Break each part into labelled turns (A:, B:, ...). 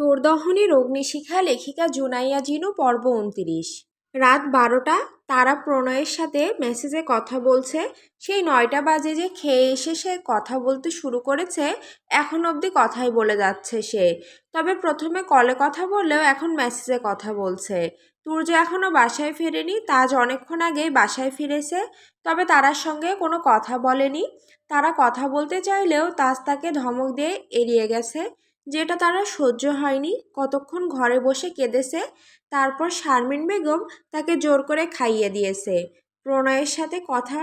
A: তোরদহনের অগ্নিশিখা লেখিকা জুনাইয়া জিনু, পর্ব উনতিরিশ। রাত বারোটা, তারা প্রণয়ের সাথে মেসেজে কথা বলছে। সেই নয়টা বাজে যে খেয়ে এসে সে কথা বলতে শুরু করেছে, এখন অবধি কথাই বলে যাচ্ছে সে। তবে প্রথমে কলে কথা বললেও এখন মেসেজে কথা বলছে। তুর্য এখনও বাসায় ফেরেনি, তাজ অনেকক্ষণ আগেই বাসায় ফিরেছে, তবে তারার সঙ্গে কোনো কথা বলেনি। তারা কথা বলতে চাইলেও তাজ তাকে ধমক দিয়ে এড়িয়ে গেছে। যেটা তারা সহ্য হয়নি। কতক্ষণ ঘরে বসে কেঁদেছে, তারপর শারমিন বেগম তাকে জোর করে খাইয়ে দিয়েছে। প্রণয়ের সাথে কথা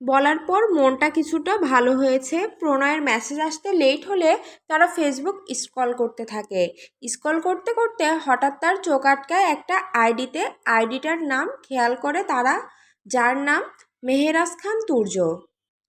A: বলার পর মনটা কিছুটা ভালো হয়েছে। প্রণয়ের মেসেজ আসতে লেট হলে তারা ফেসবুক স্ক্রল করতে থাকে। স্ক্রল করতে করতে হঠাৎ তার চোখ আটকায় একটা আইডিতে। আইডিটার নাম খেয়াল করে তারা, যার নাম মেহেরাজ খান তুর্য।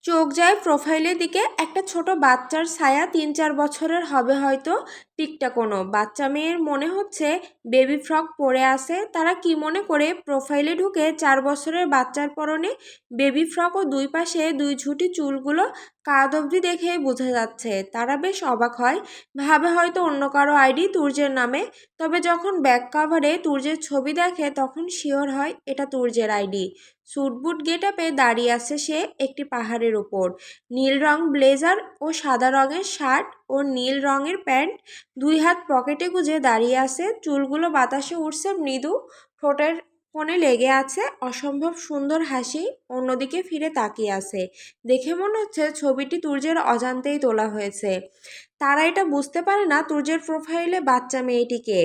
A: চোখ যায় প্রোফাইলের দিকে, একটা ছোট বাচ্চার ছায়া তিন চার বছরের হবে হয়তো পিকটা কোনো। বাচ্চা মেয়ের মনে হচ্ছে বেবি ফ্রক পরে আছে। তারা কি মনে করে প্রোফাইলে ঢুকে চার বছরের বাচ্চার পরনে বেবি ফ্রক ও দুই পাশে দুই ঝুটি চুলগুলো কাদ অবধি দেখে বোঝা যাচ্ছে। তারা বেশ অবাক হয়। ভাবে হয়তো অন্য কারও আইডি তুর্যের নামে। তবে যখন ব্যাক কাভারে তুর্যের ছবি দেখে তখন শিওর হয় এটা তুর্যের আইডি। সুটবুট গেটআপে দাঁড়িয়ে আছে সে একটি পাহাড়ের ওপর। নীল রং ব্লেজার ও সাদা রঙের শার্ট ও নীল রঙের প্যান্ট দুই হাত পকেটে গুজে দাঁড়িয়ে আছে। চুলগুলো বাতাসে উঠছে মৃদু ঠোঁটের ফোনে লেগে আছে। অসম্ভব সুন্দর হাসি অন্যদিকে ফিরে তাকিয়ে আছে। দেখে মনে হচ্ছে ছবিটি তুর্যের অজান্তেই তোলা হয়েছে। তারা এটা বুঝতে পারে না তুর্যের প্রোফাইলে বাচ্চা মেয়েটিকে।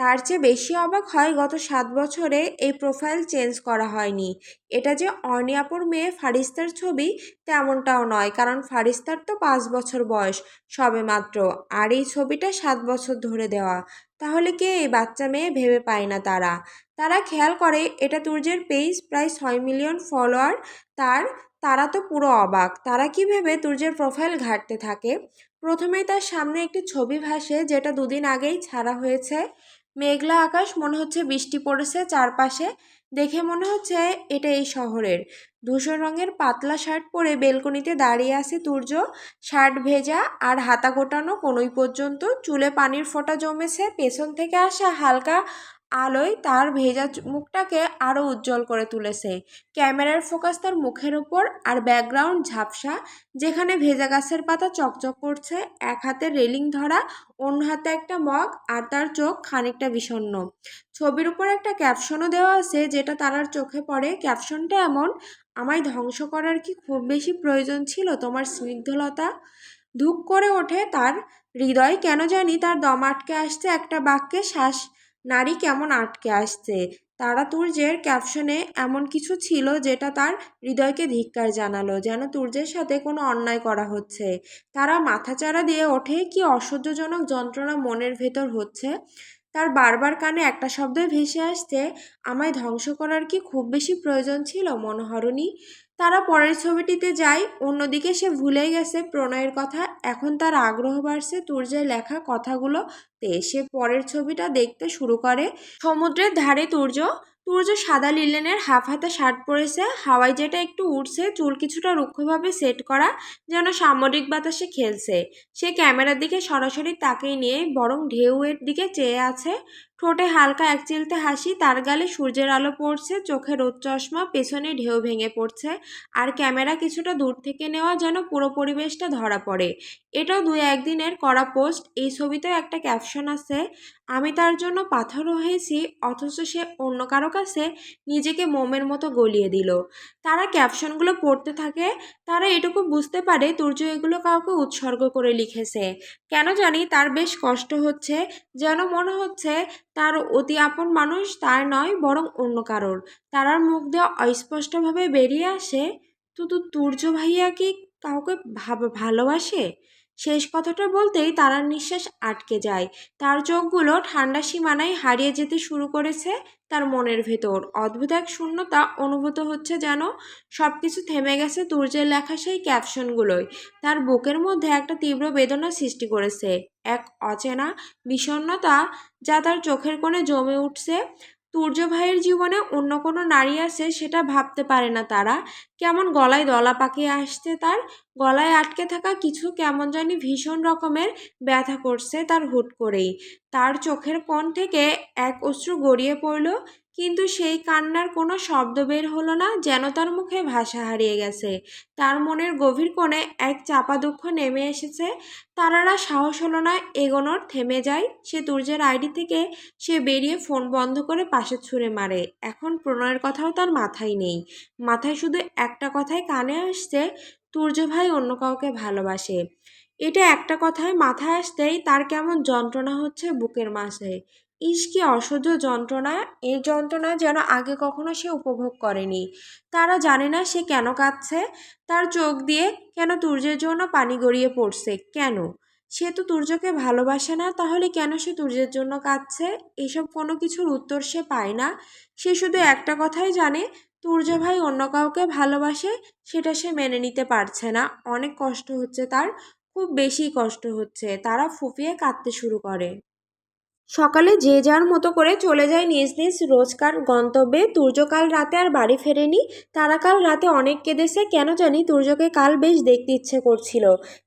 A: তার চেয়ে বেশি অবাক হয় গত সাত বছরে এই প্রোফাইল চেঞ্জ করা হয়নি। এটা যে অর্নিয়াপুর মেয়ে ফারিস্তার ছবি তেমনটাও নয়, কারণ ফারিস্তার তো পাঁচ বছর বয়স সবে মাত্র, আর এই ছবিটা সাত বছর ধরে দেওয়া। তাহলে কে এই বাচ্চা মেয়ে ভেবে পায় না তারা? তারা খেয়াল করে, এটা তুর্যের পেজ প্রায় ছয় মিলিয়ন ফলোয়ার তার, তারা তো পুরো অবাক। তারা কি ভেবে তুর্যের প্রোফাইল ঘাটতে থাকে? প্রথমেই তার সামনে একটি ছবি ভাসে, যেটা দুদিন আগেই ছাড়া হয়েছে। মেঘলা আকাশ, মনে হচ্ছে বৃষ্টি পড়েছে চারপাশে। দেখে মনে হচ্ছে এটা এই শহরের। ধূসর রঙের পাতলা শার্ট পরে বেলকনিতে দাঁড়িয়ে আছে তুর্য শার্ট ভেজা আর হাতা গোটানো কোনোই পর্যন্ত। চুলে পানির ফোঁটা জমেছে। পেছন থেকে আসা হালকা আলোয় তার ভেজা মুখটাকে আরও উজ্জ্বল করে তুলেছে। ক্যামেরার ফোকাস তার মুখের ওপর আর ব্যাকগ্রাউন্ড ঝাপসা, যেখানে ভেজা গাছের পাতা চকচক করছে। এক হাতে রেলিং ধরা, অন্য হাতে একটা মগ আর তার চোখ খানিকটা বিষণ্ন ছবির উপর একটা ক্যাপশনও দেওয়া আছে, যেটা তারার চোখে পড়ে। ক্যাপশনটা এমন, আমায় ধ্বংস করার কি খুব বেশি প্রয়োজন ছিল তোমার স্নিগ্ধলতা? ধূপ করে ওঠে তার। হৃদয় কেন জানি তার দম আটকে আসছে একটা বাক্যে শ্বাস নারী কেমন আটকে আসছে? তারা তুর্যের ক্যাপশনে এমন কিছু ছিল যেটা তার হৃদয়কে ধিক্কার জানালো, যেন তুর্যের সাথে কোনো অন্যায় করা হচ্ছে। তারা মাথাচাড়া দিয়ে ওঠে, কি অসহ্যজনক যন্ত্রণা মনের ভেতর হচ্ছে? তার বারবার কানে একটা শব্দই ভেসে আসছে, আমায় ধ্বংস করার কি খুব বেশি প্রয়োজন ছিল, মনোহরণী? তারা পরের ছবিটিতে যায়। অন্যদিকে সে ভুলেই গেছে প্রণয়ের কথা। এখন তার আগ্রহ বাড়ছে তুর্যের লেখা কথাগুলোতে। সে পরের ছবিটা দেখতে শুরু করে। সমুদ্রের ধারে তুর্য। তুর্য সাদা লিলেনের হাফ হাতা শার্ট পরেছে। হাওয়াই যেটা একটু উঠছে চুল কিছুটা রুক্ষভাবে সেট করা, যেন সামরিক বাতাসে খেলছে। সে ক্যামেরার দিকে সরাসরি তাকিয়ে নিয়ে বরং ঢেউয়ের দিকে চেয়ে আছে। ঠোঁটে হালকা এক চিলতে হাসি, তার গালে সূর্যের আলো পড়ছে, চোখে রোদ চশমা, পেছনে ঢেউ ভেঙে পড়ছে। আর ক্যামেরা কিছুটা দূর থেকে নেওয়া যেন পুরো পরিবেশটা ধরা পড়ে। এটাও দু একদিনের করা পোস্ট। এই ছবিতেও একটা ক্যাপশন আছে, আমি তার জন্য পাথর হয়েছি, অথচ সে অন্য কারও কাছে নিজেকে মোমের মতো গলিয়ে দিল। তারা ক্যাপশনগুলো পড়তে থাকে। তারা এটুকু বুঝতে পারে, তুর্য এগুলো কাউকে উৎসর্গ করে লিখেছে। কেন জানি তার বেশ কষ্ট হচ্ছে, যেন মনে হচ্ছে তার অতি আপন মানুষ তার নয়, বরং অন্য কারোর। তারার মুখ দিয়ে অস্পষ্টভাবে বেরিয়ে আসে তো তুর্য ভাইয়া কি কাউকে ভালোবাসে? শেষ কথাটা বলতেই তারার নিঃশ্বাস আটকে যায়। তার চোখগুলো ঠান্ডা সীমানায় হারিয়ে যেতে শুরু করেছে তার মনের ভেতর। অদ্ভুত এক শূন্যতা অনুভূত হচ্ছে যেন সব কিছু থেমে গেছে তুর্যের লেখা সেই ক্যাপশনগুলোই তার বুকের মধ্যে একটা তীব্র বেদনা সৃষ্টি করেছে। এক অচেনা বিষণ্নতা যা তার চোখের কোণে জমে উঠছে। তুর্য ভাইয়ের জীবনে অন্য কোনো নারী আছে সেটা ভাবতে পারে না তারা। কেমন গলায় দলা পাকিয়ে আসছে তার, গলায় আটকে থাকা কিছু কেমন জানি ভীষণ রকমের ব্যথা করছে তার হুট করেই। তার চোখের কোণ থেকে এক অশ্রু গড়িয়ে পড়ল কিন্তু সেই কান্নার কোনো শব্দ বের হলো না যেন তার মুখে ভাষা হারিয়ে গেছে। তার মনের গভীর কোণে এক চাপা দুঃখ নেমে এসেছে। তারারা সাহস হলো না এগোনোর, থেমে যায়। সে তুর্যের আইডি থেকে সে বেরিয়ে ফোন বন্ধ করে পাশে ছুঁড়ে মারে। এখন প্রণয়ের কথাও তার মাথায় নেই। মাথায় শুধু একটা কথাই কানে আসছে তুর্য ভাই অন্য কাউকে ভালোবাসে। এটা একটা কথায় মাথায় আসতেই তার কেমন যন্ত্রণা হচ্ছে বুকের মাঝে। ইস কি অসহ্য যন্ত্রণা, এই যন্ত্রণা যেন আগে কখনো সে উপভোগ করেনি। তারা জানে না সে কেন কাঁদছে, তার চোখ দিয়ে কেন তুর্যের জন্য পানি গড়িয়ে পড়ছে, কেন? সে তো তুর্যকে ভালোবাসে না, তাহলে কেন সে তুর্যের জন্য কাঁদছে? এসব কোনো কিছুর উত্তর সে পায় না। সে শুধু একটা কথাই জানে তুর্য ভাই অন্য কাউকে ভালোবাসে, সেটা সে মেনে নিতে পারছে না। অনেক কষ্ট হচ্ছে তার, খুব বেশি কষ্ট হচ্ছে। তারা ফুপিয়ে কাঁদতে শুরু করে। সকালে যে যার মতো করে চলে যায় নিজ নিজ রোজকার গন্তব্যে। তুর্য কাল রাতে আর বাড়ি ফেরেনি। তারা কাল রাতে অনেক কেঁদেছে। কেন জানি তুর্যকে কাল বেশ দেখতে ইচ্ছে করছিল।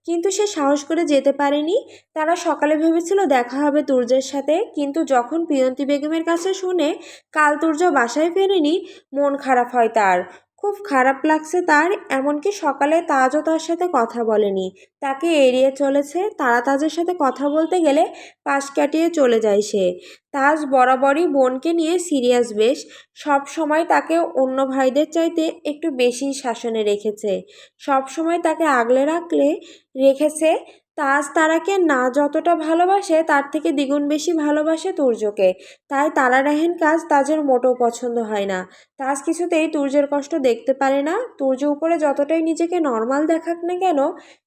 A: কিন্তু সে সাহস করে যেতে পারেনি। তারা সকালে ভেবেছিল দেখা হবে তুর্যের সাথে। কিন্তু যখন পিয়ন্তি বেগমের কাছে শুনে কাল তুর্য বাসায় ফেরেনি, মন খারাপ হয় তার। খুব খারাপ লাগছে তার, এমনকি সকালে তাজও তার সাথে কথা বলেনি। তাকে এড়িয়ে চলেছে, তারা তাজের সাথে কথা বলতে গেলে পাশ কাটিয়ে চলে যায় সে। তাজ বরাবরই বোনকে নিয়ে সিরিয়াস বেশ। সব সময় তাকে অন্য ভাইদের চাইতে একটু বেশি শাসনে রেখেছে। সব সময় তাকে আগলে রাখলে, রেখেছে তাজ তারাকে না যতটা ভালোবাসে, তার থেকে দ্বিগুণ বেশি ভালোবাসে তুর্যকে। তাই তারা রাহেন কাজ তাজের মোটেও পছন্দ হয় না। তাজ কিছুতেই তুর্যের কষ্ট দেখতে পারে না। তুর্য উপরে যতটাই নিজেকে নর্মাল দেখাক না কেন,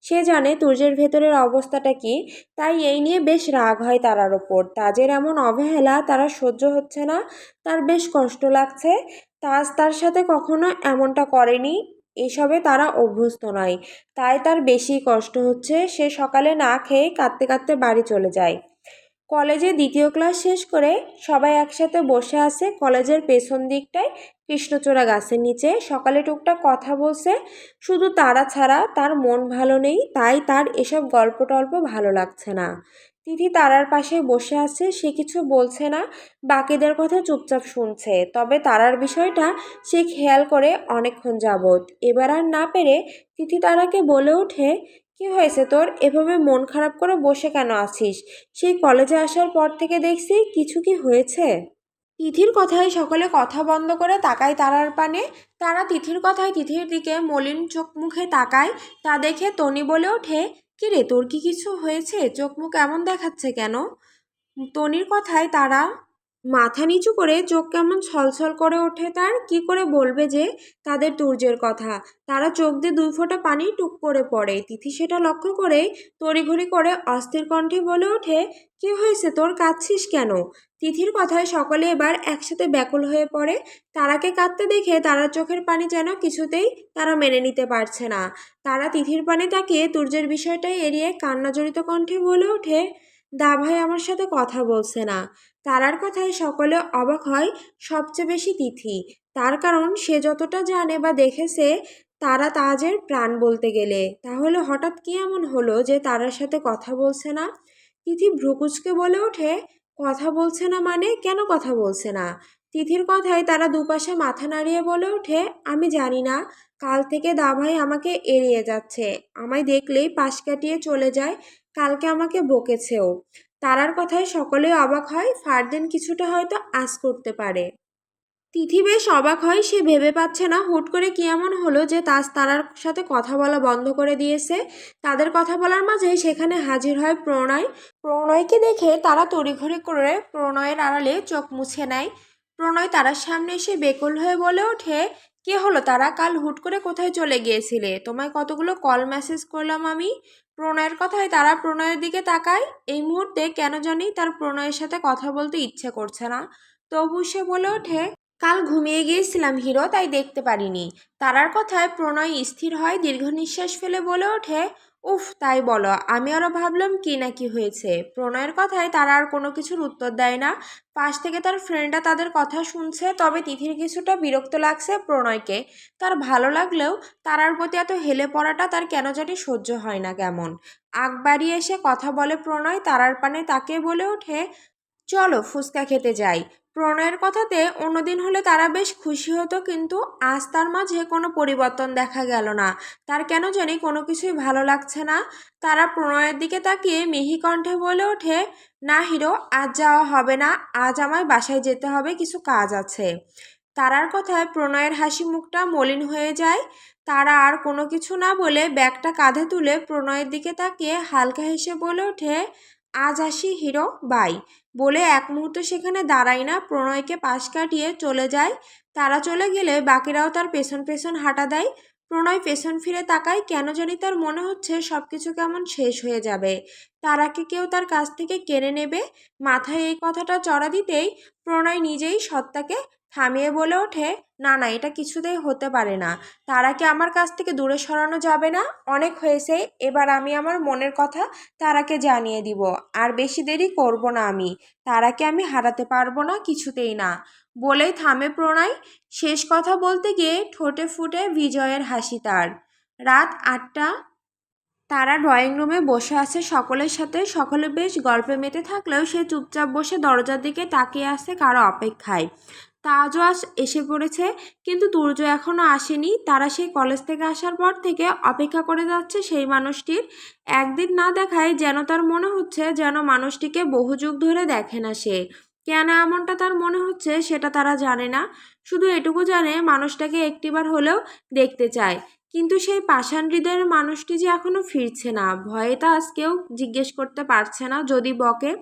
A: সে জানে তুর্যের ভেতরের অবস্থাটা কি। তাই এই নিয়ে বেশ রাগ হয় তারার ওপর। তাজের এমন অবহেলা তারা সহ্য হচ্ছে না। তার বেশ কষ্ট লাগছে। তাজ তার সাথে কখনো এমনটা করেনি। এসবে তারা অভ্যস্ত নয়। তাই তার বেশি কষ্ট হচ্ছে সে সকালে না খেয়ে কাঁদতে কাঁদতে বাড়ি চলে যায়। কলেজে দ্বিতীয় ক্লাস শেষ করে সবাই একসাথে বসে আছে কলেজের পেছন দিকটায় কৃষ্ণচূড়া গাছের নিচে। সকালে টুকটাক কথা বলছে, শুধু তারা ছাড়া তার মন ভালো নেই, তাই তার এসব গল্প টল্প ভালো লাগছে না। তিথি তারার পাশে বসে আছে, সে কিছু বলছে না, বাকিদের কথা চুপচাপ শুনছে। তবে তারার বিষয়টা সে খেয়াল করে অনেকক্ষণ যাবৎ। এবার আর না পেরে তিথি তারাকে বলে ওঠে, কি হয়েছে তোর? এভাবে মন খারাপ করে বসে কেন আছিস? সেই কলেজে আসার পর থেকে দেখছি কিছু কি হয়েছে। তিথির কথায় সকলে কথা বন্ধ করে তাকায় তারার পানে। তারা তিথির কথায় তিথির দিকে মলিন চোখ মুখে তাকায়, তা দেখে তনি বলে ওঠে কি রে তোর কি কিছু হয়েছে? চোখ মুখ এমন দেখাচ্ছে কেন? তনির কথায় তারা মাথা নিচু করে চোখ কেমন ছলছল করে ওঠে তার? কি করে বলবে যে তাদের তুর্যের কথা? তারা চোখ দিয়ে দুই ফোঁটা পানি টুক করে পড়ে। তিথি সেটা লক্ষ্য করে তড়িঘড়ি করে অস্থির কণ্ঠে বলে ওঠে, কি হয়েছে? তোর কাঁদছিস কেন? তিথির কথায় সকলে এবার একসাথে ব্যাকুল হয়ে পড়ে। তারাকে কাঁদতে দেখে তারার চোখের পানি যেন কিছুতেই তারা মেনে নিতে পারছে না। তারা তিথির পানে তাকিয়ে তুর্যের বিষয়টাই এড়িয়ে কান্নাজড়িত কণ্ঠে বলে ওঠে দা ভাই আমার সাথে কথা বলছে না। তারার কথায় সকলে অবাক হয়, সবচেয়ে বেশি তিথি। তার কারণ সে যতটা জানে বা দেখেছে, তারা তাজের প্রাণ বলতে গেলে। তাহলে হঠাৎ কি এমন হলো যে তারার সাথে কথা বলছে না? তিথি ভ্রুকুচকে বলে ওঠে, কথা বলছে না মানে? কেন কথা বলছে না? তিথির কথায় তারা দুপাশে মাথা নাড়িয়ে বলে ওঠে, আমি জানি না। কাল থেকে দাভাই আমাকে এড়িয়ে যাচ্ছে। আমায় দেখলেই পাশ কাটিয়ে চলে যায়। কালকে আমাকে বকেছেও। তারার কথায় সকলে অবাক হয়, ফারদিন কিছুটা হয়তো আজ করতে পারে। তিথি বেশ অবাক হয়, সে ভেবে পাচ্ছে না, হুট করে কি এমন হলো যে তাজ তারার সাথে কথা বলা বন্ধ করে দিয়েছে। তাদের কথা বলার মাঝে সেখানে হাজির হয় প্রণয়। প্রণয়কে দেখে তারা তড়িঘড়ি করে প্রণয়ের আড়ালে চোখ মুছে নেয়। প্রণয় তারার সামনে এসে বেকুল হয়ে বলে ওঠে, কে হলো তারা? কাল হুট করে কোথায় চলে গিয়েছিলে? তোমায় কতগুলো কল মেসেজ করলাম আমি। প্রণয়ের কথায় তারা প্রণয়ের দিকে তাকায়, এই মুহূর্তে কেন জানি তার প্রণয়ের সাথে কথা বলতে ইচ্ছে করছে না। তবু সে বলে ওঠে, কাল ঘুমিয়ে গিয়েছিলাম হিরো, তাই দেখতে পারিনি। তারার কথায় প্রণয় স্থির হয় দীর্ঘ নিঃশ্বাস ফেলে বলে ওঠে উফ, তাই বলো। আমি আরও ভাবলাম কি না কি হয়েছে। প্রণয়ের কথায় তারা আর কোনো কিছুর উত্তর দেয় না। পাশ থেকে তার ফ্রেন্ডরা তাদের কথা শুনছে, তবে তিথির কিছুটা বিরক্ত লাগছে প্রণয়কে। তার ভালো লাগলেও তারার প্রতি এত হেলে পড়াটা তার কেন জানি সহ্য হয় না কেমন। আগ এসে কথা বলে প্রণয়, তারার পানে তাকে বলে ওঠে, চলো ফুচকা খেতে যাই। প্রণয়ের কথাতে অন্যদিন হলে তারা বেশ খুশি হতো, কিন্তু আজ তার মাঝে কোনো পরিবর্তন দেখা গেল না। তার কেন জানি কোনো কিছুই ভালো লাগছে না। তারা প্রণয়ের দিকে তাকিয়ে মিহি কণ্ঠে বলে ওঠে, না হিরো, আজ যাওয়া হবে না। আজ আমায় বাসায় যেতে হবে, কিছু কাজ আছে। তারার কথায় প্রণয়ের হাসি মুখটা মলিন হয়ে যায়। তারা আর কোনো কিছু না বলে ব্যাগটা কাঁধে তুলে প্রণয়ের দিকে তাকিয়ে হালকা হেসে বলে ওঠে আজ আসি হিরো বাই। বলে এক মুহূর্ত সেখানে দাঁড়ায় না, প্রণয়কে পাশ কাটিয়ে চলে যায়। তারা চলে গেলে বাকিরাও তার পেছন পেছন হাঁটা দেয়। প্রণয় পেছন ফিরে তাকায়, কেন জানি তার মনে হচ্ছে সব কিছু কেমন শেষ হয়ে যাবে। তারাকে কেউ তার কাছ থেকে কেড়ে নেবে। মাথায় এই কথাটা চড়া দিতেই প্রণয় নিজেই সত্তাকে থামিয়ে বলে ওঠে, না না, এটা কিছুতেই হতে পারে না। তারাকে আমার কাছ থেকে দূরে সরানো যাবে না? অনেক হয়েছে, এবার আমি আমার মনের কথা তারাকে জানিয়ে দিব। আর বেশি দেরি করব না আমি। তারাকে আমি হারাতে পারব না কিছুতেই না। বলেই থামে প্রণয়। শেষ কথা বলতে গিয়ে ঠোঁটে ফুটে বিজয়ের হাসি তার। রাত আটটা। তারা ড্রয়িং রুমে বসে আছে সকলের সাথে। সকলে বেশ গল্পে মেতে থাকলেও সে চুপচাপ বসে দরজার দিকে তাকিয়ে আছে কারও অপেক্ষায়। তাজও আস, এসে পড়েছে। কিন্তু তুর্য এখনও আসেনি। তারা সেই কলেজ থেকে আসার পর থেকে অপেক্ষা করে যাচ্ছে সেই মানুষটির। একদিন না দেখায় যেন তার মনে হচ্ছে যেন মানুষটিকে বহু যুগ ধরে দেখে না সে। কেন এমনটা তার মনে হচ্ছে সেটা তারা জানে না। শুধু এটুকু জানে মানুষটাকে একটিবার হলেও দেখতে চায়। কিন্তু সেই পাষাণ হৃদয়ের মানুষটি যে এখনও ফিরছে না, ভয়ে তাজ কেউ জিজ্ঞেস করতে পারছে না, যদি বকে।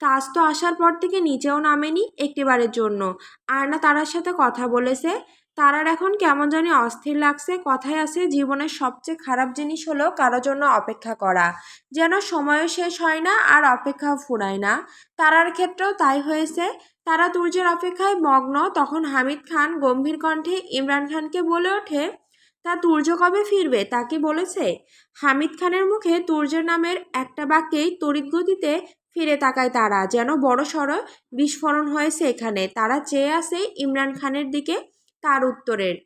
A: তাজ তো আসার পর থেকে নিচেও নামেনি একটিবারের জন্য। আর না তারার সাথে কথা বলেছে। তারার এখন কেমন জানি অস্থির লাগছে। কথায় আছে, জীবনের সবচেয়ে খারাপ জিনিস হলো কারোর জন্য অপেক্ষা করা। যেন সময়ও শেষ হয় না আর অপেক্ষাও ফুরায় না। তারার ক্ষেত্রেও তাই হয়েছে। তারা তুর্যের অপেক্ষায় মগ্ন। তখন হামিদ খান গম্ভীর কণ্ঠে ইমরান খানকে বলে ওঠে, তা তুর্য কবে ফিরবে? তাকে বলেছে। হামিদ খানের মুখে তুর্যের নামের একটা বাক্যেই তড়িৎ গতিতে ফিরে তাকায় তারা, যেন বড় সড়ো বিস্ফোরণ হয়েছে এখানে। তারা চেয়ে আসে ইমরান খানের দিকে তার উত্তরের।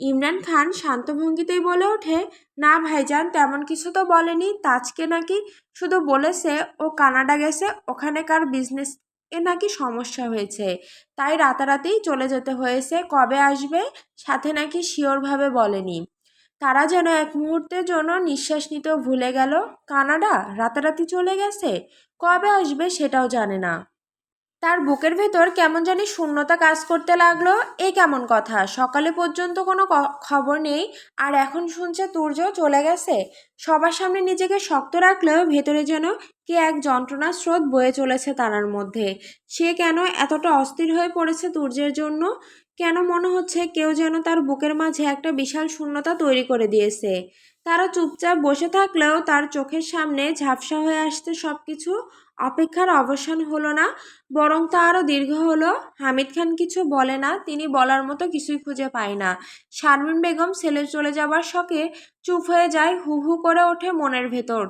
A: ইমরান খান শান্ত ভঙ্গিতেই বলে ওঠে, না ভাইজান, তেমন কিছু তো বলেনি। তাজকে নাকি শুধু বলেছে, ও কানাডা গেছে, ওখানেকার বিজনেস এ নাকি সমস্যা হয়েছে। তাই রাতারাতেই চলে যেতে হয়েছে, কবে আসবে? সাথে নাকি শিওরভাবে বলেনি। তারা যেন এক মুহূর্তের জন্য নিঃশ্বাস নিতেও ভুলে গেল? কানাডা? রাতারাতি চলে গেছে? কবে আসবে সেটাও জানে না। তার বুকের ভেতর কেমন জানি শূন্যতা কাজ করতে লাগল। এই কেমন কথা? সকালে পর্যন্ত কোনো খবর নেই। আর এখন শুনছে তুর্য চলে গেছে। সবার সামনে নিজেকে শক্ত রাখলেও ভেতরে যেন কে এক যন্ত্রণার স্রোত বয়ে চলেছে তারার মধ্যে। সে কেন এতটা অস্থির হয়ে পড়েছে তুর্যের জন্য? কেন মনে হচ্ছে কেউ যেন তার বুকের মাঝে একটা বিশাল শূন্যতা তৈরি করে দিয়েছে? তারা চুপচাপ বসে থাকলেও তার চোখের সামনে ঝাপসা হয়ে আসতে সব কিছু অপেক্ষার অবসান হলো না। বরং তা আরও দীর্ঘ হলো। হামিদ খান কিছু বলে না, তিনি বলার মতো কিছুই খুঁজে পায় না। শারমিন বেগম ছেলে চলে যাবার শখে চুপ হয়ে যায় হু হু করে ওঠে মনের ভেতর।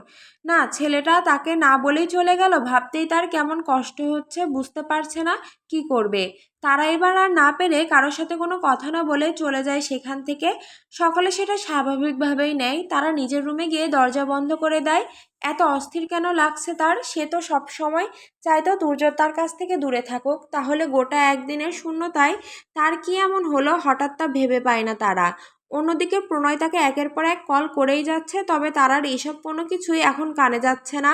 A: না, ছেলেটা তাকে না বলেই চলে গেল, ভাবতেই তার কেমন কষ্ট হচ্ছে, বুঝতে পারছে না কি করবে। তারা এবার আর না পেরে কারোর সাথে কোনো কথা না বলে চলে যায় সেখান থেকে। সকলে সেটা স্বাভাবিকভাবেই নেয়, তারা নিজের রুমে গিয়ে দরজা বন্ধ করে দেয়। এত অস্থির কেন লাগছে তার? সে তো সবসময় চাইতো দুর্য তার কাছ থেকে দূরে থাকুক, তাহলে গোটা একদিনের শূন্যতায় তার কি এমন হলো হঠাৎ তা ভেবে পায় না তারা। অন্যদিকে প্রণয় তাকে একের পর এক কল করেই যাচ্ছে, তবে তারার এইসব কোনো কিছুই এখন কানে যাচ্ছে না।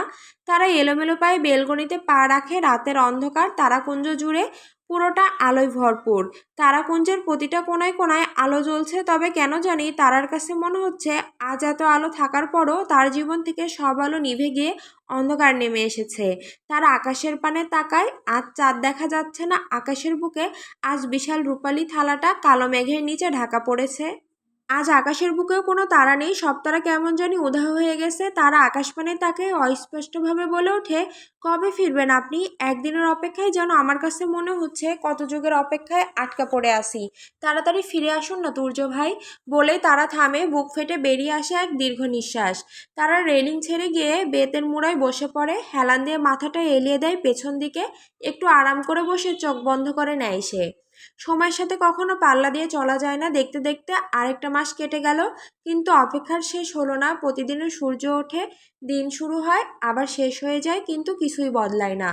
A: তারা এলোমেলো পায়ে বেলগনিতে পা রাখে, রাতের অন্ধকার, তারাকুঞ্জ জুড়ে পুরোটা আলোয় ভরপুর। তারাকুঞ্জের প্রতিটা কোনায় কোনায় আলো জ্বলছে, তবে কেন জানি তারার কাছে মনে হচ্ছে আজ এত আলো থাকার পরও তার জীবন থেকে সব আলো নিভে গিয়ে অন্ধকার নেমে এসেছে। তার আকাশের পানে তাকায়, আজ চাঁদ দেখা যাচ্ছে না, আকাশের বুকে আজ বিশাল রূপালী থালাটা কালো মেঘের নিচে ঢাকা পড়েছে। আজ আকাশের বুকেও কোনো তারা নেই। সব তারা কেমন জানি উধাও হয়ে গেছে। তারা আকাশপানে তাকে অস্পষ্টভাবে বলে ওঠে, কবে ফিরবেন আপনি? একদিনের অপেক্ষায় যেন আমার কাছে মনে হচ্ছে কত যুগের অপেক্ষায় আটকা পড়ে আসি তাড়াতাড়ি ফিরে আসুন না তুর্য ভাই। বলেই তারা থামে, বুক ফেটে বেরিয়ে আসে এক দীর্ঘ নিঃশ্বাস। তারা রেলিং ছেড়ে গিয়ে বেতের মুড়ায় বসে পড়ে, হেলান দিয়ে মাথাটা এলিয়ে দেয় পেছন দিকে। একটু আরাম করে বসে চোখ বন্ধ করে নেয় সে। সময়ের সাথে কখনো পাল্লা দিয়ে চলা যায় না। দেখতে দেখতে আরেকটা মাস কেটে গেল, কিন্তু অপেক্ষার শেষ হলো না। প্রতিদিনের সূর্য ওঠে, দিন শুরু হয়, আবার শেষ হয়ে যায়, কিন্তু কিছুই বদলায় না।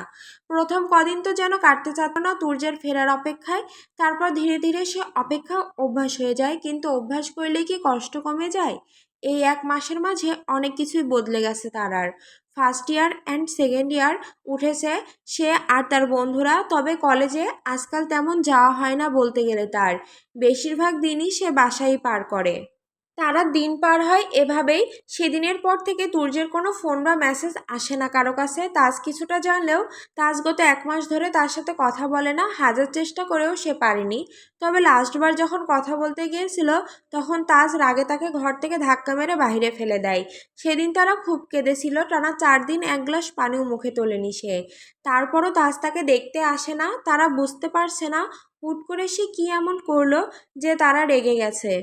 A: প্রথম কদিন তো যেন কাটতে চাত না তুর্যের ফেরার অপেক্ষায়। তারপর ধীরে ধীরে সে অপেক্ষা অভ্যাস হয়ে যায়, কিন্তু অভ্যাস করলে কি কষ্ট কমে যায়? এই এক মাসের মাঝে অনেক কিছুই বদলে গেছে তার আর। First year and second year উঠেছে। সে আর তার বন্ধুরা, তবে কলেজে আজকাল তেমন যাওয়া হয় না বলতে গেলে তার। বেশিরভাগ দিনই সে বাসায় পার করে। তারা দিন পার হয় এভাবেই সেদিনের পর থেকে তুর্যের কোনো ফোন বা মেসেজ আসে না কারও কাছে। তাজ কিছুটা জানলেও তাজ গত এক মাস ধরে তার সাথে কথা বলে না, হাজার চেষ্টা করেও সে পারেনি। তবে লাস্টবার যখন কথা বলতে গিয়েছিল, তখন তাজ রাগে তাকে ঘর থেকে ধাক্কা মেরে বাহিরে ফেলে দেয়। সেদিন তারা খুব কেঁদেছিল, টানা চার দিন এক গ্লাস পানিও মুখে তোলেনি সে। তারপরও তাজ তাকে দেখতে আসে না, তারা বুঝতে পারছে না হুট করে সে কী এমন করল যে তারা রেগে গেছে।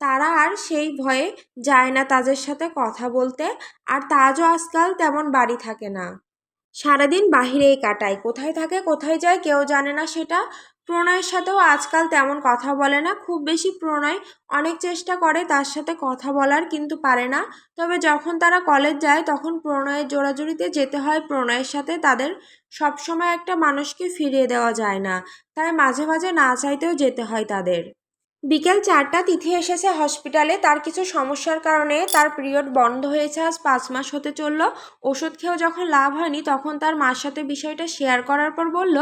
A: তারা আর সেই ভয়ে যায় না তাজের সাথে কথা বলতে, আর তাজও আজকাল তেমন বাড়ি থাকে না। সারাদিন বাহিরেই কাটায়, কোথায় থাকে, কোথায় যায় কেউ জানে না সেটা। প্রণয়ের সাথেও আজকাল তেমন কথা বলে না, খুব বেশি প্রণয় অনেক চেষ্টা করে তার সাথে কথা বলার, কিন্তু পারে না। তবে যখন তারা কলেজ যায়, তখন প্রণয়ের জোড়াজুড়িতে যেতে হয়, প্রণয়ের সাথে তাদের সবসময় একটা মানুষকে ফিরিয়ে দেওয়া যায় না। তাই মাঝে মাঝে না চাইতেও যেতে হয় তাদের। বিকেল চারটা তিথি এসেছে হসপিটালে, তার কিছু সমস্যার কারণে তার পিরিয়ড বন্ধ হয়েছে, আজ পাঁচ মাস হতে চলল। ওষুধ খেয়েও যখন লাভ হয়নি, তখন তার মার সাথে বিষয়টা শেয়ার করার পর বলল,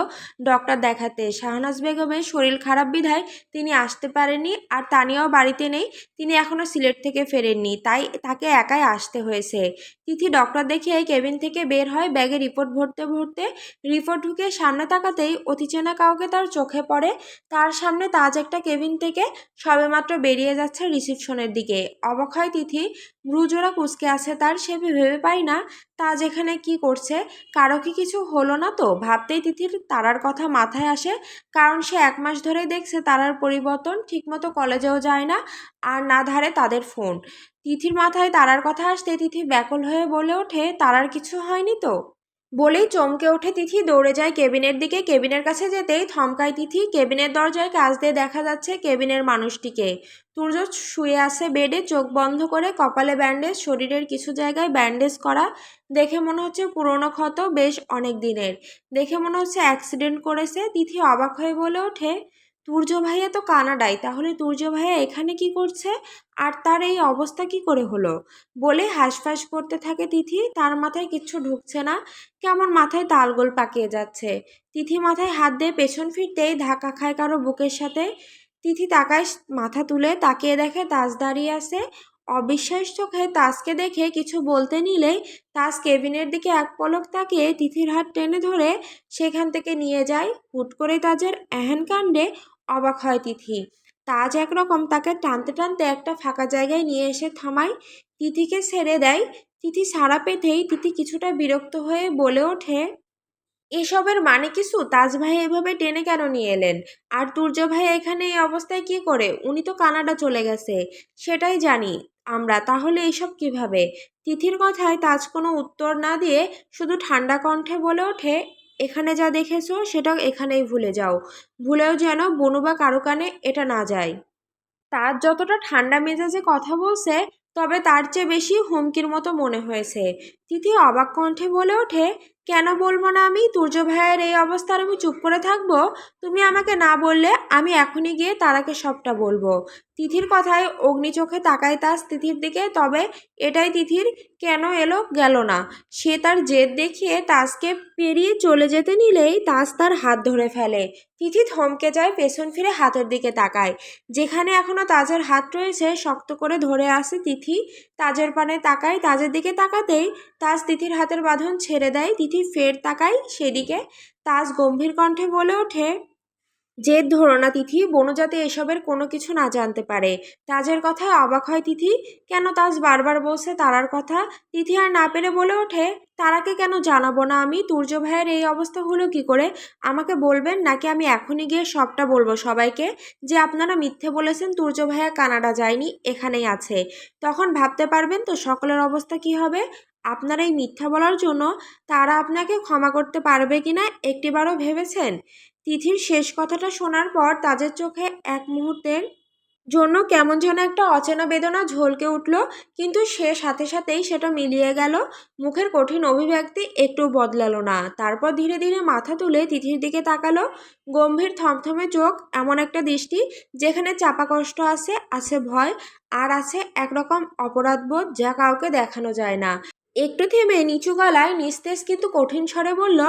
A: ডক্টর দেখাতে শাহনাজ বেগমের শরীর খারাপ বিধায় তিনি আসতে পারেননি আর তানিয়াও বাড়িতে নেই। তিনি এখনও সিলেট থেকে ফেরেননি, তাই তাকে একাই আসতে হয়েছে। তিথি ডক্টর দেখে কেবিন থেকে বের হয়, ব্যাগে রিপোর্ট ভরতে ভরতে। রিপোর্ট ঢুকে সামনে তাকাতেই অতিচেনা কাউকে তার চোখে পড়ে। তার সামনে তাজ একটা কেবিন থেকে সবেমাত্র বেরিয়ে যাচ্ছে রিসিপশনের দিকে। অবক্ষয় তিথি ভ্রুজোড়া কুচকে আছে তার, সে ভেবে পাই না, তা যেখানে কি করছে, কারও কি কিছু হলো না তো? ভাবতেই তিথির তারার কথা মাথায় আসে, কারণ সে এক মাস ধরে দেখছে তারার পরিবর্তন, ঠিকমতো কলেজেও যায় না, আর না ধারে তাদের ফোন। তিথির মাথায় তারার কথা আসতে তিথি ব্যাকুল হয়ে বলে ওঠে, তারার কিছু হয়নি তো? বলেই চমকে ওঠে তিথি, দৌড়ে যায় কেবিনের দিকে। কেবিনের কাছে যেতেই থমকায় তিথি। কেবিনের দরজায় কাজ দিয়ে দেখা যাচ্ছে কেবিনের মানুষটিকে। তুর্য শুয়ে আছে বেডে, চোখ বন্ধ করে কপালে ব্যান্ডেজ, শরীরের কিছু জায়গায় ব্যান্ডেজ করা। দেখে মনে হচ্ছে পুরনো ক্ষত, বেশ অনেক দিনের। দেখে মনে হচ্ছে অ্যাক্সিডেন্ট করেছে। তিথি অবাক হয়ে বলে ওঠে তুর্য ভাইয়া তো কানাডায়, তাহলে তুর্য ভাইয়া এখানে কি করছে? আর তার এই অবস্থা কি করে হলো? বলে হাঁসফাঁস করতে থাকে তিথি, তার মাথায় কিচ্ছু ঢুকছে না, কেমন মাথায় তালগোল পাকিয়ে যাচ্ছে। তিথি মাথায় হাত দিয়ে পেছন ফিরতেই ধাক্কা খায় কারও বুকের সাথে। তিথি তাকায় মাথা তুলে তাকিয়ে দেখে তাজ দাঁড়িয়ে আছে। অবিশ্বাস চোখে তাজকে দেখে কিছু বলতে নিলেই তাজ কেবিনের দিকে এক পলক তাকিয়ে তিথির হাত টেনে ধরে সেখান থেকে নিয়ে যায়। হুট করে তাজের এহেন কাণ্ডে অবাক হয় তিথি। তাজ একরকম তাকে টানতে টানতে একটা ফাঁকা জায়গায় নিয়ে এসে থামায়, তিথিকে ছেড়ে দেয়। তিথি সারা পেতেই তিথি কিছুটা বিরক্ত হয়ে বলে ওঠে, এসবের মানে কিছু? তাজ ভাই এভাবে টেনে কেন নিয়ে এলেন? আর তুর্য ভাই এখানে এই অবস্থায় কি করে? উনি তো কানাডা চলে গেছে, সেটাই জানি আমরা, তাহলে এইসব কীভাবে? তিথির কথায় তাজ কোনো উত্তর না দিয়ে শুধু ঠান্ডা কণ্ঠে বলে ওঠে এখানে যা দেখেছ, সেটা এখানেই ভুলে যাও। ভুলেও যেন বনু বা কারও কানে এটা না যায়। তার যতটা ঠান্ডা মেজাজে কথা বলছে, তবে তার চেয়ে বেশি হুমকির মতো মনে হয়েছে। তিথি অবাক কণ্ঠে বলে ওঠে, কেন বলব না আমি? তুর্য ভাইয়ের এই অবস্থার আমি চুপ করে থাকব? তুমি আমাকে না বললে আমি এখনই গিয়ে তারাকে সবটা বলব। তিথির কথায় অগ্নি চোখে তাকায় তাস তিথির দিকে, তবে এটাই তিথির কেন এলো গেল না? সে তার জেদ দেখিয়ে তাসকে পেরিয়ে চলে যেতে নিলেই তাস তার হাত ধরে ফেলে। তিথি থমকে যায়, পেছন ফিরে হাতের দিকে তাকায়। যেখানে এখনও তাজের হাত রয়েছে, শক্ত করে ধরে আসে তিথি। তাজের পানে তাকায়, তাজের দিকে তাকাতেই তাজ তিথির হাতের বাঁধন ছেড়ে দেয়। তিথি ফের তাকায় সেদিকে। তাজ গম্ভীর কণ্ঠে বলে ওঠে জেদ ধরো না তিথি। বনু যাতে এসবের কোনো কিছু না জানতে পারে। তাজের কথায় অবাক হয় তিথি। কেন তাজ বারবার বলছে তারার কথা? তিথি আর না পেরে বলে ওঠে, তারাকে কেন জানাব না আমি? তুর্য ভাইয়ের এই অবস্থা হলো কি করে? আমাকে বলবেন নাকি আমি এখনই গিয়ে সবটা বলব সবাইকে? যে আপনারা মিথ্যে বলেছেন তুর্য ভাইয়া কানাডা যায়নি, এখানেই আছে। তখন ভাবতে পারবেন তো সকলের অবস্থা কি হবে? আপনার এই মিথ্যা বলার জন্য তারা আপনাকে ক্ষমা করতে পারবে কিনা একটিবারও ভেবেছেন? তিথির শেষ কথাটা শোনার পর তাজের চোখে এক মুহূর্তের জন্য কেমন যেন একটা অচেনা বেদনা ঝলকে উঠল, কিন্তু সে সাথে সাথেই সেটা মিলিয়ে গেল। মুখের কঠিন অভিব্যক্তি একটু বদলালো না। তারপর ধীরে ধীরে মাথা তুলে তিথির দিকে তাকালো। গম্ভীর থমথমে চোখ, এমন একটা দৃষ্টি যেখানে চাপা কষ্ট আছে আছে ভয়, আর আছে একরকম অপরাধবোধ যা কাউকে দেখানো যায় না। একটু থেমে নিচু গলায় নিস্তেজ কিন্তু কঠিন স্বরে বলল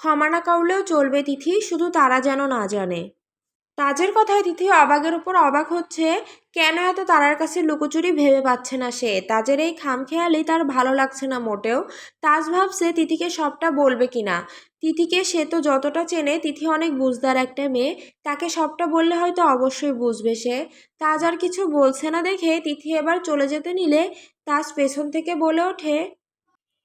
A: ক্ষমা না কাউলেও চলবে, তিথি। শুধু তারা যেন না জানে। তাজের কথায় তিথি অবাকের উপর অবাক হচ্ছে, কেন এত তারার কাছে লুকোচুরি ভেবে পাচ্ছে না সে? তাজের এই খামখেয়ালি তার ভালো লাগছে না মোটেও। তাজ ভাবছে তিথিকে সবটা বলবে কিনা তিথিকে সে তো যতটা চেনে, তিথি অনেক বুঝদার একটা মেয়ে। তাকে সবটা বললে হয়তো অবশ্যই বুঝবে সে। তাজ আর কিছু বলছে না দেখে তিথি এবার চলে যেতে নিলে তাজ পেছন থেকে বলে ওঠে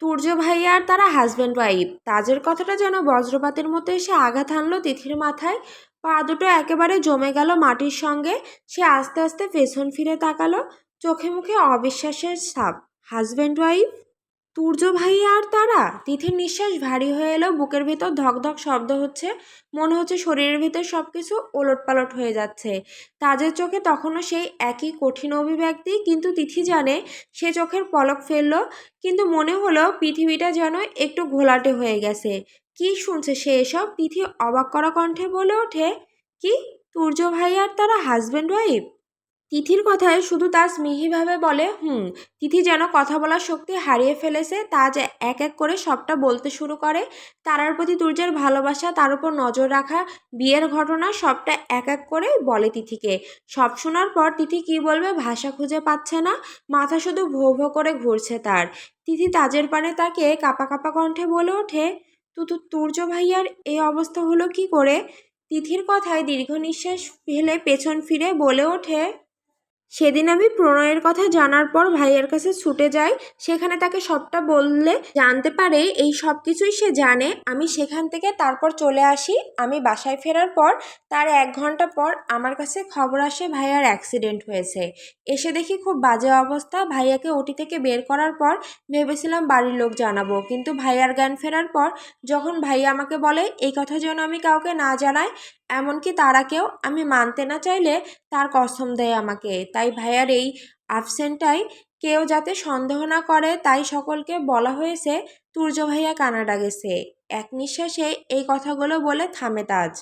A: তুর্য ভাইয়া আর তারা হাজব্যান্ড ওয়াইফ তাজের কথাটা যেন বজ্রপাতের মতো এসে আঘাত আনলো তিথির মাথায়। পা দুটো একেবারে জমে গেল মাটির সঙ্গে। সে আস্তে আস্তে পেছন ফিরে তাকালো। চোখে মুখে অবিশ্বাসের ছাপ। হাজব্যান্ড ওয়াইফ তুর্য ভাইয়া আর তারা? তিথির নিঃশ্বাস ভারী হয়ে এলো, বুকের ভেতর ধকধক শব্দ হচ্ছে, মনে হচ্ছে শরীরের ভেতর সব কিছু ওলটপালট হয়ে যাচ্ছে। তাজের চোখে তখনও সেই একই কঠিন অভিব্যক্তি, কিন্তু তিথি জানে সে চোখের পলক ফেলল, কিন্তু মনে হলো পৃথিবীটা যেন একটু ঘোলাটে হয়ে গেছে। কি শুনছে সে এসব? তিথি অবাক করা কণ্ঠে বলে ওঠে, কি? তুর্য ভাই আর তারা হাজব্যান্ড ওয়াইফ তিথির কথায় শুধু তাজ মিহিভাবে বলে, হুম, তিথি যেন কথা বলার শক্তি হারিয়ে ফেলেছে তাজ এক এক করে সবটা বলতে শুরু করে। তারার প্রতি তুর্যের ভালোবাসা, তার উপর নজর রাখা, বিয়ের ঘটনা সবটা এক এক করে বলে তিথিকে। সব শোনার পর তিথি কি বলবে ভাষা খুঁজে পাচ্ছে না, মাথা শুধু ভো ভো করে ঘুরছে তার। তিথি তাজের পানে তাকে কাপা কাপা কণ্ঠে বলে ওঠে, তু তু, তুর্য ভাইয়ার এই অবস্থা হলো কি করে? তিথির কথায় দীর্ঘ নিঃশ্বাস ফেলে পেছন ফিরে বলে ওঠে সেদিন আমি প্রণয়ের কথা জানার পর ভাইয়ের কাছে ছুটে যাই। সেখানে তাকে সবটা বললে জানতে পারে এই সব কিছুই সে জানে। আমি সেখান থেকে তারপর চলে আসি। আমি বাসায় ফেরার পর তার এক ঘণ্টা পর আমার কাছে খবর আসে ভাইয়ার অ্যাক্সিডেন্ট হয়েছে। এসে দেখি খুব বাজে অবস্থা। ভাইয়াকে ওটি থেকে বের করার পর ভেবেছিলাম বাড়ির লোক জানাব। কিন্তু ভাইয়ার জ্ঞান ফেরার পর যখন ভাইয়া আমাকে বলে, এই কথা যেন আমি কাউকে না জানাই এমনকি তারা কেউ আমি মানতে না চাইলে তার কসম দেয় আমাকে। তাই ভাইয়ার এই আবসেন্টটাই কেউ যাতে সন্দেহ না করে তাই সকলকে বলা হয়েছে, তুর্য ভাইয়া কানাডা গেছে। এক নিঃশ্বাসে এই কথাগুলো বলে থামে তাজ।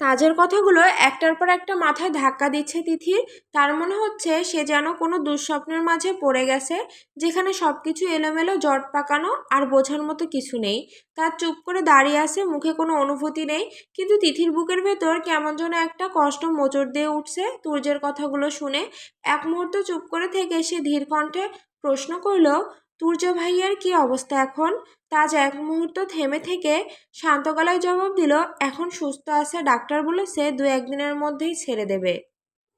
A: তাজের কথাগুলো একটার পর একটা মাথায় ধাক্কা দিচ্ছে তিথির তার মনে হচ্ছে সে যেন কোনো দুঃস্বপ্নের মাঝে পড়ে গেছে, যেখানে সব কিছু এলোমেলো, জট পাকানো আর বোঝার মতো কিছু নেই। তার চুপ করে দাঁড়িয়ে আছে, মুখে কোনো অনুভূতি নেই। কিন্তু তিথির বুকের ভেতর কেমন যেন একটা কষ্ট মোচড় দিয়ে উঠছে তুর্যের কথাগুলো শুনে। এক মুহূর্ত চুপ করে থেকে সে ধীর কণ্ঠে প্রশ্ন করল, তুর্য ভাইয়ার কি অবস্থা এখন? তাজ এক মুহূর্ত থেমে থেকে শান্ত গলায় জবাব দিল, এখন সুস্থ আছে, ডাক্তার বলেছে, দু একদিনের মধ্যেই ছেড়ে দেবে।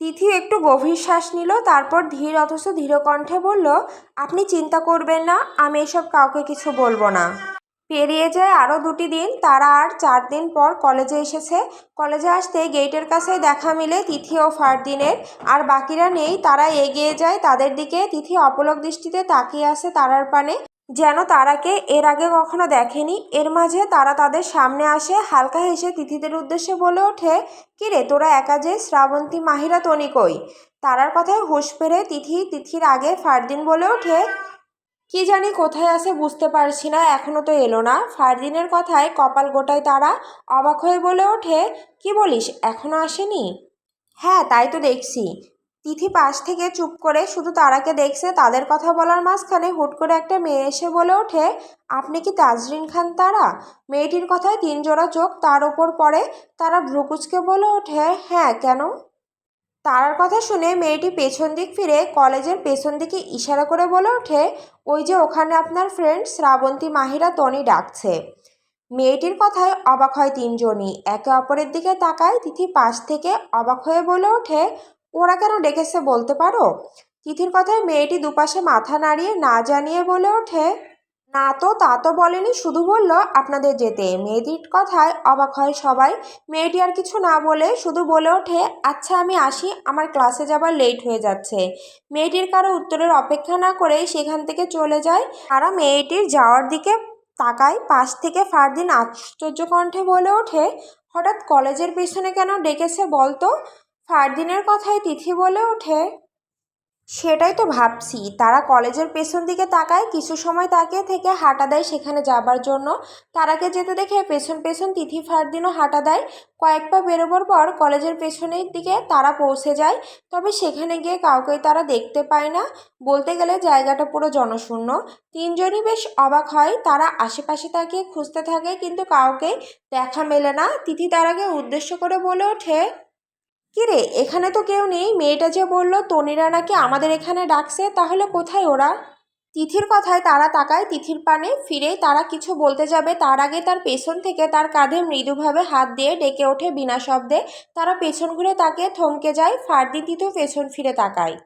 A: তিথি একটু গভীর শ্বাস নিল, তারপর ধীর অথচ ধীর কণ্ঠে বলল, আপনি চিন্তা করবেন না, আমি এসব কাউকে কিছু বলব না। পেরিয়ে যায় আরও দুটি দিন, তারা আর চার দিন পর কলেজে এসেছে। কলেজে আসতে গেটের কাছে দেখা মিলে তিথি ও ফারদিনের, আর বাকিরা নেই, তারা এগিয়ে যায় তাদের দিকে। তিথি অপলক দৃষ্টিতে তাকিয়ে আছে তারার পানে। যেন তারাকে এর আগে কখনো দেখেনি। এর মাঝে তারা তাদের সামনে আসে, হালকা হেসে তিথিদের উদ্দেশ্যে বলে ওঠে, কিরে, তোরা একা যে শ্রাবন্তী মাহিরা তনি কই? তারার কথায় হুঁশ ফেরে তিথি তিথির আগে ফারদিন বলে ওঠে, কি জানি কোথায় আছে বুঝতে পারছি না এখনও তো এলো না। ফারদিনের কথায় কপাল গোটায় তারা অবাক হয়ে বলে ওঠে, কি বলিস এখনও আসেনি? হ্যাঁ তাই তো দেখছি। তিথি পাশ থেকে চুপ করে শুধু তারাকে দেখছে, তাদের কথা বলার মাঝখানে হুট করে একটা মেয়ে এসে বলে ওঠে, আপনি কি তাজরিন খান তারা? মেয়েটির কথায় তিন জোড়া চোখ তার ওপর পড়ে, তারা ভ্রুকুচকে বলে ওঠে হ্যাঁ কেন? তারার কথা শুনে মেয়েটি পেছন দিক ফিরে কলেজের পেছন দিকে ইশারা করে বলে ওঠে, ওই যে ওখানে আপনার ফ্রেন্ড শ্রাবন্তী মাহিরা তনি ডাকছে। মেয়েটির কথায় অবাক হয় তিনজনই, একে অপরের দিকে তাকায়, তিথি পাশ থেকে অবাক হয়ে বলে ওঠে ওরা কেন ডেকেছে বলতে পারো? তিথির কথায় মেয়েটি দুপাশে মাথা নাড়িয়ে না জানিয়ে বলে ওঠে, না তো, তা তো বলেনি, শুধু বলল আপনাদের যেতে। মেয়েটির কথায় অবাক হয় সবাই। মেয়েটি আর কিছু না বলে শুধু বলে ওঠে আচ্ছা আমি আসি, আমার ক্লাসে যাবার লেট হয়ে যাচ্ছে। মেয়েটির কারও উত্তরের অপেক্ষা না করে সেখান থেকে চলে যায়। তারা মেয়েটির যাওয়ার দিকে তাকায়, পাশ থেকে ফারদিন আশ্চর্য কণ্ঠে বলে ওঠে, হঠাৎ কলেজের পেছনে কেন ডেকেছে বলতো? ফারদিনের কথায় তিথি বলে ওঠে? সেটাই তো ভাবছি। তারা কলেজের পেছন দিকে তাকায়, কিছু সময় তাকিয়ে থেকে হাঁটা দেয় সেখানে যাবার জন্য। তারাকে যেতে দেখে পেছন পেছন তিথি ফারদিনও হাঁটা দেয়। কয়েক পা বেরোবার পর কলেজের পেছনের দিকে তারা পৌঁছে যায়। তবে সেখানে গিয়ে কাউকেই তারা দেখতে পায় না। বলতে গেলে জায়গাটা পুরো জনশূন্য। তিনজনই বেশ অবাক হয়। তারা আশেপাশে তাকিয়ে খুঁজতে থাকে, কিন্তু কাউকে দেখা মেলে না। তিথি তারাকে উদ্দেশ্য করে বলে ওঠে কিরে, এখানে তো কেউ নেই। মেয়েটা যে বলল, তনিরা নাকি আমাদের এখানে ডাকছে, তাহলে কোথায় ওরা? তিথির কথায় তারা তাকায়, তিথির পানে ফিরে তারা কিছু বলতে যাবে। তার আগে তার পেছন থেকে তার কাঁধে মৃদুভাবে হাত দিয়ে ডেকে ওঠে বিনা শব্দে। তারা পেছন ঘুরে তাকে থমকে যায় ফার্দি তিথু পেছন ফিরে তাকায়।